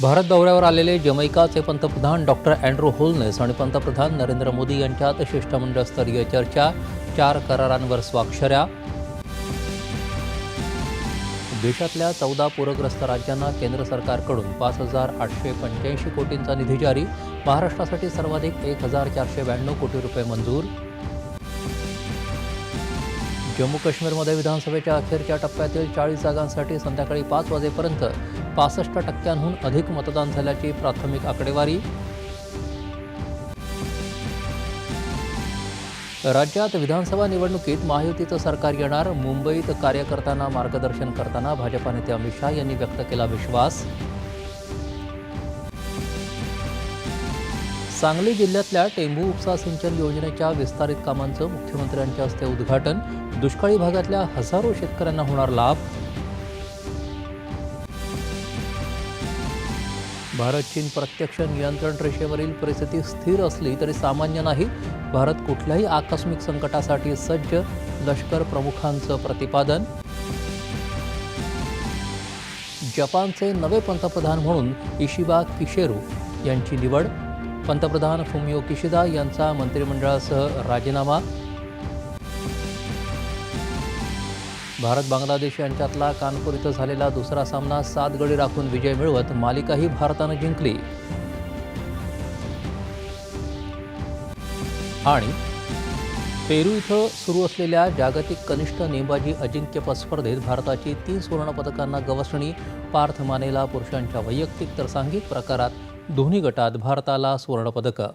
भारत दौऱ्यावर आलेले जमैकाचे पंतप्रधान डॉक्टर अँड्रू होलनेस आणि पंतप्रधान नरेंद्र मोदी यांच्यात शिष्टमंडळस्तरीय चर्चा चार करारांवर स्वाक्षऱ्या. देशातल्या चौदा पूरग्रस्त राज्यांना केंद्र सरकारकडून पाच हजार आठशे पंच्याऐंशी कोटींचा निधी जारी महाराष्ट्रासाठी सर्वाधिक एक हजार चारशे ब्याण्णव कोटी रुपये मंजूर. जम्मू काश्मीरमध्ये विधानसभेच्या अखेरच्या टप्प्यातील चाळीस जागांसाठी संध्याकाळी पाच वाजेपर्यंत पासष्ट टक्क्यांहून अधिक मतदान झाल्याची प्राथमिक आकडेवारी. राज्यात विधानसभा निवडणुकीत महायुतीचं सरकार येणार मुंबईत कार्यकर्त्यांना मार्गदर्शन करताना भाजपा नेते अमित शहा यांनी व्यक्त केला विश्वास. सांगली जिल्ह्यातल्या टेंभू उपसा सिंचन योजनेच्या विस्तारित कामांचं मुख्यमंत्र्यांच्या हस्ते उद्घाटन. दुष्काळी भागातल्या हजारो शेतकऱ्यांना होणार लाभ. भारत चीन प्रत्यक्ष नियंत्रण रेषेवरील परिस्थिती स्थिर असली तरी सामान्य नाही. भारत कुठल्याही आकस्मिक संकटासाठी सज्ज लष्कर प्रमुखांचं प्रतिपादन. जपानचे नवे पंतप्रधान म्हणून इशिबा किशेरू यांची निवड. पंतप्रधान फुमियो किशिदा यांचा मंत्रिमंडळासह राजीनामा. भारत बांगलादेश यांच्यातला कानपूर इथं झालेला दुसरा सामना सात गडी राखून विजय मिळवत मालिकाही भारतानं जिंकली. आणि पेरू इथं सुरू असलेल्या जागतिक कनिष्ठ नेमबाजी अजिंक्यपद स्पर्धेत भारताची तीन सुवर्णपदकांना गवसणी पार्थ मानेला पुरुषांच्या वैयक्तिक तर सांघिक प्रकारात दोन्ही गटात भारताला सुवर्णपदकं.